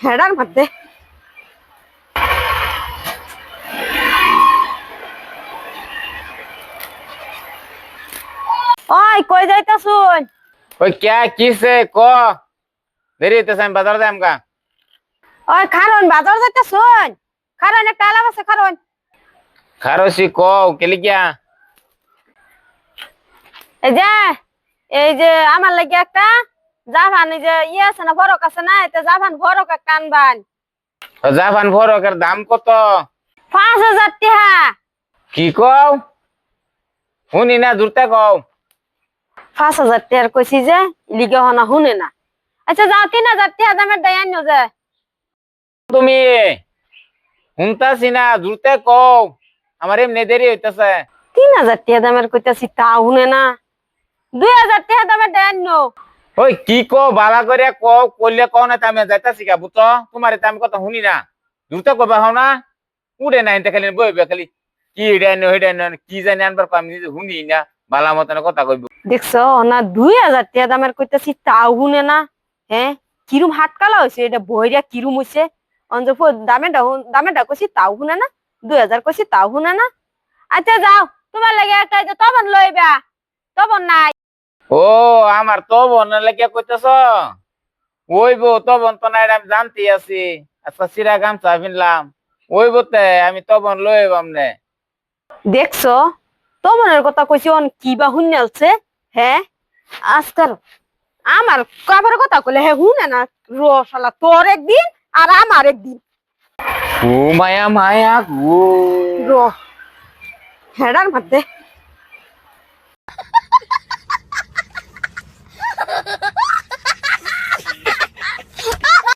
Header মধ্যে ওই কই যাইতাছুন ওই ক্যা কিসে ক? দেরি হইতেছে আমি বাজার যাই আমকা ওই খারন বাজার যাইতাছুন খারন একটা আলাপ আছে খারন। খারসি ক কেলি কিয়া? এই যে এই যে আমার লাগে একটা জাভান এই যে ইয়ে আছে না ফরক আছে না এটা জাভান ফরক একটা আনবান জাফান ফরকের দাম কত পাঁচ হাজার টাকা কি কও শুনি না দূরতে কও পাঁচ হাজার টাকার কইছি যে লিগে হনা শুনে না আচ্ছা যাও তিন হাজার টাকা দামের দেয় আনিও যে তুমি শুনতাছি না দূরতে কও আমার এমনি দেরি হইতেছে তিন হাজার টাকা দামের কইতাছি তা শুনে না দুই হাজার টাকা দামের দেয় আনিও ওই কি কো বালা করে কও, কইলে কও না আমি যাইতাছি কা বুতো। তোমার আমি কথা শুনি না। দূরতে কবা হও না। উড়ে না এনতে খালি বইবে খালি। কি হিডাইন হিডাইন কি জানি আনবার কো আমি নিজে শুনি না। বালা মতন কথা কইব। দেখছ না দুই হাজার টাকা দামের কইতাছি, তাও শুনে না। হ্যাঁ কিরম হাটকালা হয়েছে এটা বইরা কিরম হয়েছে অঞ্জ দামেটা হুন- দামেটা কইছি, তাও শুনে না। দুই হাজার কইছি, তাও শুনে না। আচ্ছা যাও, তোমার লাগে একটা তবন লইবা। তবন নাই। ও আমার তো বোন লেগে কইতেছ। ওই বো তো বোন তো নাই আমি জানতে আছি। আচ্ছা সিরা গামছা ফিনলাম ওই বোতে আমি তো বোন লই বামনে দেখছ? তবনের কথা কইছি অন কি বা শুনালছে হ্যাঁ আজকাল আমার কাবার কথা কইলে হ্যাঁ শুনে না রসালা তোর একদিন আর আমার একদিন। ও মায়া মায়া গো। হেডার মধ্যে